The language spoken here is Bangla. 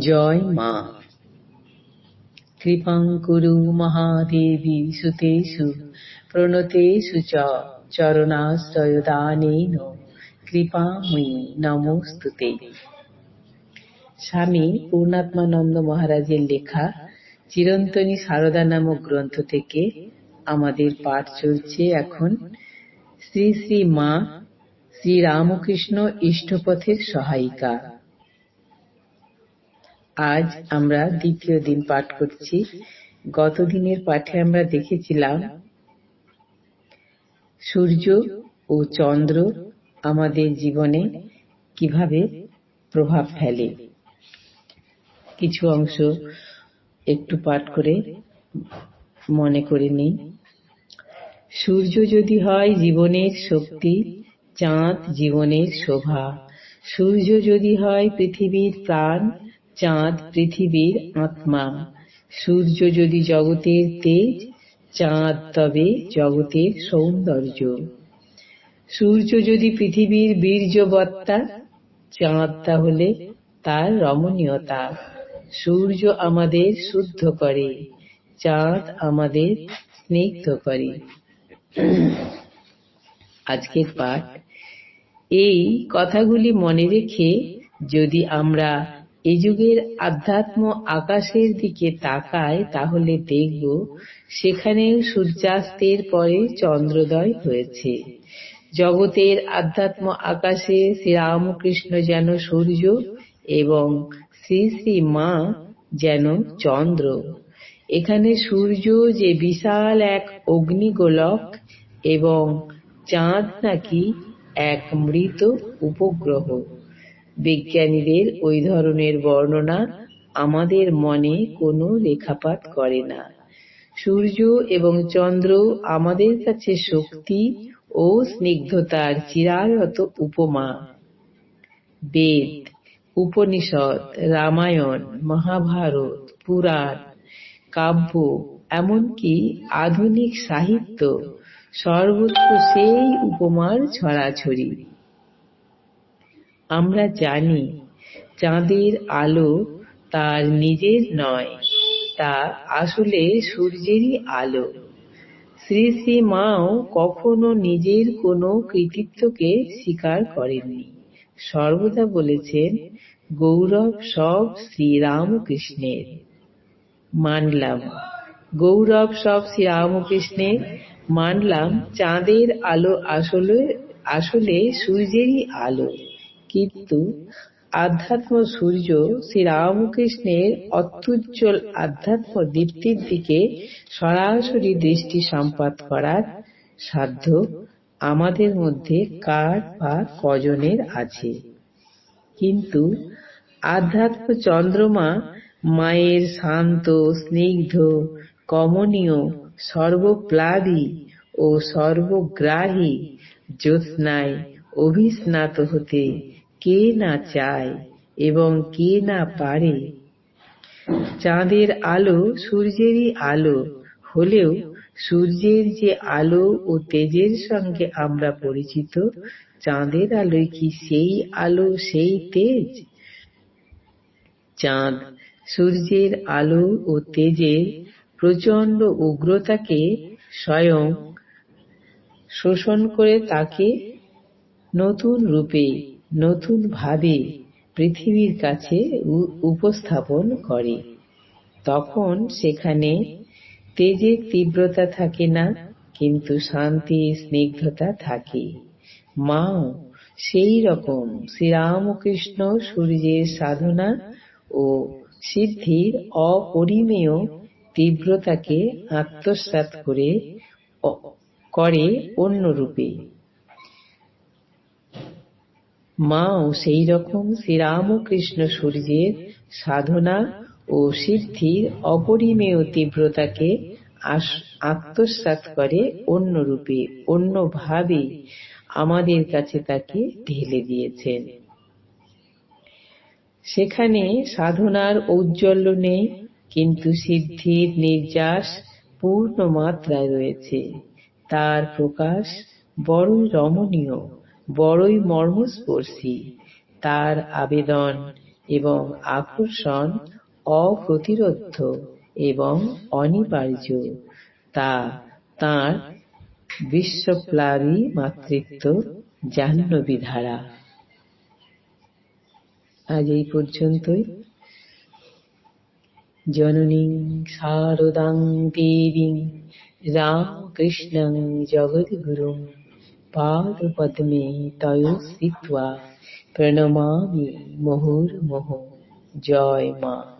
জয় মা। কৃপাং কুরু মহাদেবী সুতেষু, প্রণতেষু চ, চরণাশ্রয়দানেন। কৃপাময়ী নমস্তুতে। স্বামী পূর্ণাত্মানন্দ মহারাজের লেখা চিরন্তনী সারদা নামক গ্রন্থ থেকে আমাদের পাঠ চলছে এখন। শ্রী শ্রী মা শ্রী রামকৃষ্ণ ইষ্টপথের সহায়িকা। আজ আমরা দ্বিতীয় দিন পাঠ করছি। গত দিনের পাঠে আমরা দেখেছিলাম, সূর্য ও চন্দ্র আমাদের জীবনে কীভাবে প্রভাব ফেলে। কিছু অংশ একটু পাঠ করে মনে করে নিই। সূর্য যদি হয় জীবনের শক্তি, চাঁদ জীবনের শোভা। সূর্য যদি হয় পৃথিবীর প্রাণ চাঁদ পৃথিবীর আত্মা। সূর্য যদি জগতের তেজ, চাঁদ তবে জগতের সৌন্দর্য। সূর্য যদি পৃথিবীর বীর্যবত্তা, চাঁদ তাহলে তার রমণীয়তা। সূর্য আমাদের শুদ্ধ করে, চাঁদ আমাদের স্নিগ্ধ করে। আজকের পাঠ। এই কথাগুলি মনে রেখে যদি আমরা এ যুগের আধ্যাত্ম আকাশের দিকে তাকায়, তাহলে দেখব সেখানেও সূর্যাস্তের পরে চন্দ্রোদয় হয়েছে। জগতের আধ্যাত্ম আকাশে শ্রীরামকৃষ্ণ যেন সূর্য এবং শ্রী শ্রী মা যেন চন্দ্র। এখানে সূর্য যে বিশাল এক অগ্নিগোলক এবং চাঁদ নাকি এক মৃত উপগ্রহ। বিজ্ঞানীদের ওই ধরনের বর্ণনা আমাদের মনে কোনো রেখাপাত করে না। সূর্য এবং চন্দ্র আমাদের কাছে শক্তি ও স্নিগ্ধতার চিরায়ত উপমা। বেদ, উপনিষদ, রামায়ণ, মহাভারত, পুরাণ, কাব্য, এমনকি আধুনিক সাহিত্য সর্বত্র সেই উপমার ছড়াছড়ি। আমরা জানি, চাঁদের আলো তার নিজের নয়, তা আসলে সূর্যেরই আলো। শ্রী শ্রী মাও কখনো নিজের কোনো কৃতিত্বকে স্বীকার করেননি। সর্বদা বলেছেন, গৌরব সব শ্রীরামকৃষ্ণের। মানলাম, গৌরব সব শ্রীরামকৃষ্ণের। মানলাম, চাঁদের আলো আসলে আসলে সূর্যেরই আলো। কিন্তু আধ্যাত্ম সূর্য শ্রীরামকৃষ্ণের অত্যুজ্জ্বল আধ্যাত্ম দীপ্তির দিকে সরাসরি দৃষ্টি সম্পাত করার সাধ্য আমাদের মধ্যে কার বা কজনের আছে। কিন্তু আধ্যাত্ম চন্দ্রমা মায়ের শান্ত, স্নিগ্ধ, কমনীয় সর্বপ্লাবী ও সর্বগ্রাহী জ্যোৎস্নায় অভিস্নাত হতে কে না চায় এবং কে না পারে। চাঁদের আলো সূর্যেরই আলো, হলেও সূর্যের যে আলো ও তেজের সঙ্গে আমরা পরিচিত, চাঁদের আলোয় কি সেই আলো, সেই তেজ? চাঁদ সূর্যের আলো ও তেজের প্রচণ্ড উগ্রতাকে স্বয়ং শোষণ করে তাকে নতুন রূপে নতুন ভাবে পৃথিবীর কাছে উপস্থাপন করে। তখন সেখানে তেজের তীব্রতা থাকে না, কিন্তু শান্তি, স্নিগ্ধতা থাকে। মাও সেই রকম শ্রীরামকৃষ্ণ সূর্যের সাধনা ও সিদ্ধির অপরিমেয় তীব্রতাকে আত্মসাৎ করে করে অন্য রূপে মাও সেই রকম শ্রীরামকৃষ্ণ সূর্যের সাধনা ও সিদ্ধির অপরিমেয় তীব্রতাকে আত্মসাৎ করে অন্য রূপে অন্যভাবে আমাদের কাছে তাকে ঢেলে দিয়েছেন। সেখানে সাধনার ঔজ্জ্বল্য নেই, কিন্তু সিদ্ধির নির্যাস পূর্ণ মাত্রায় রয়েছে। তার প্রকাশ বড়ই রমণীয়। বড়ই মর্মস্পর্শী। তার আবেদন এবং আকর্ষণ অপ্রতিরোধ্য এবং অনিবার্য। তা তাঁর বিশ্বপ্লাবী মাতৃত্ব জাহ্নবী ধারা আজ এই পর্যন্তই। জননীং শারদাং দেবীং রামকৃষ্ণং জগদ্গুরুং पादपद्मे तयोः स्थित्वा प्रणमामि मुहुर्मुहुः। जय माँ।